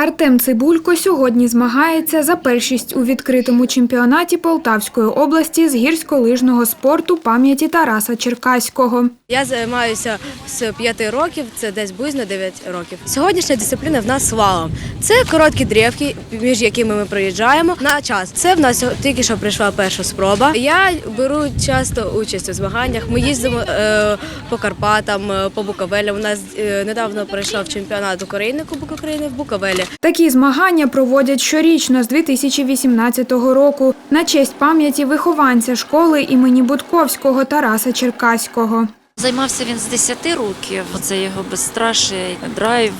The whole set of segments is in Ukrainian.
Артем Цибулько сьогодні змагається за першість у відкритому чемпіонаті Полтавської області з гірськолижного спорту пам'яті Тараса Черкаського. Я займаюся з 5 років, це десь близько 9 років. Сьогоднішня дисципліна в нас слалом. Це короткі дрівки, між якими ми проїжджаємо на час. Це в нас тільки що прийшла перша спроба. Я беру часто участь у змаганнях. Ми їздимо е, по Карпатам, е, по Буковелі. У нас е, недавно прийшов чемпіонат України, Кубок України в Буковелі. Такі змагання проводять щорічно з 2018 року на честь пам'яті вихованця школи імені Будковського Тараса Черкаського. Займався він з 10 років. Це його безстраший драйв.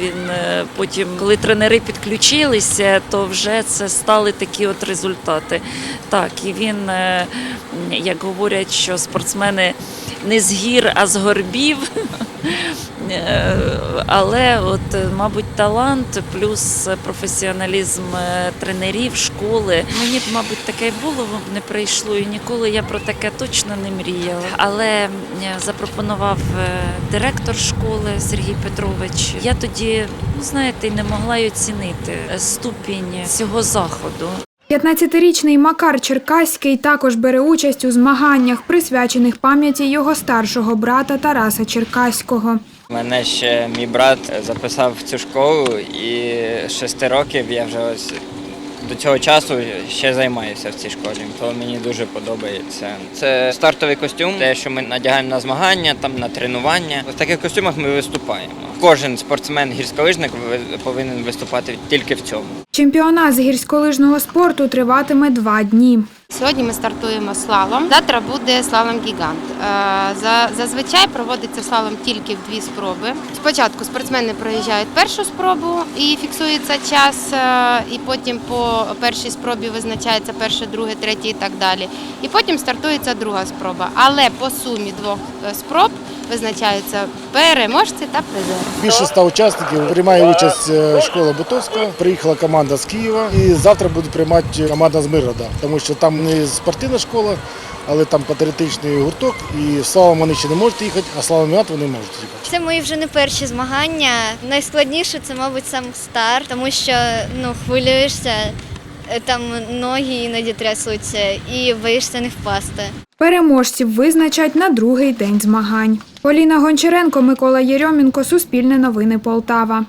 Він е, потім, коли тренери підключилися, то вже це стали такі от результати. Так, і він, е, як говорять, що спортсмени не з гір, а з горбів. Е, Але, от, е, мабуть, талант плюс професіоналізм е, тренерів, школи. Мені б, мабуть, таке в голову не прийшло, і ніколи я про таке точно не мріяла. Але запропонував директор школи Сергій Петрович. Я тоді, ну знаєте, не могла й оцінити ступінь цього заходу. 15-річний Макар Черкаський також бере участь у змаганнях, присвячених пам'яті його старшого брата Тараса Черкаського. Мене ще мій брат записав в цю школу, і з шести років я вже ось до цього часу ще займаюся в цій школі. То мені дуже подобається. Це стартовий костюм, те, що ми надягаємо на змагання, там на тренування. В таких костюмах ми виступаємо. Кожен спортсмен-гірськолижник ви- повинен виступати тільки в цьому. Чемпіонат з гірськолижного спорту триватиме два дні. Сьогодні ми стартуємо слалом. Завтра буде слалом гігант. Е, за- Зазвичай проводиться слалом тільки в дві спроби. Спочатку спортсмени проїжджають першу спробу і фіксується час, е, і потім по першій спробі визначається перше, друге, третє і так далі. І потім стартується друга спроба. Але по сумі двох е, спроб визначаються переможці та призери. Більше ста учасників приймає участь е, школа Бутовська. Приїхала команда з Києва і завтра буде приймати команда з Миргорода, тому що там не спортивна школа, але там патріотичний гурток. І в Славу вони ще не можуть їхати, а слава Міат вони можуть їхати. Це мої вже не перші змагання. Найскладніше це, мабуть, сам старт, тому що ну, хвилюєшся, там ноги іноді трясуться і боїшся не впасти. Переможців визначать на другий день змагань. Поліна Гончаренко, Микола Єрьомінко, Суспільне новини Полтава.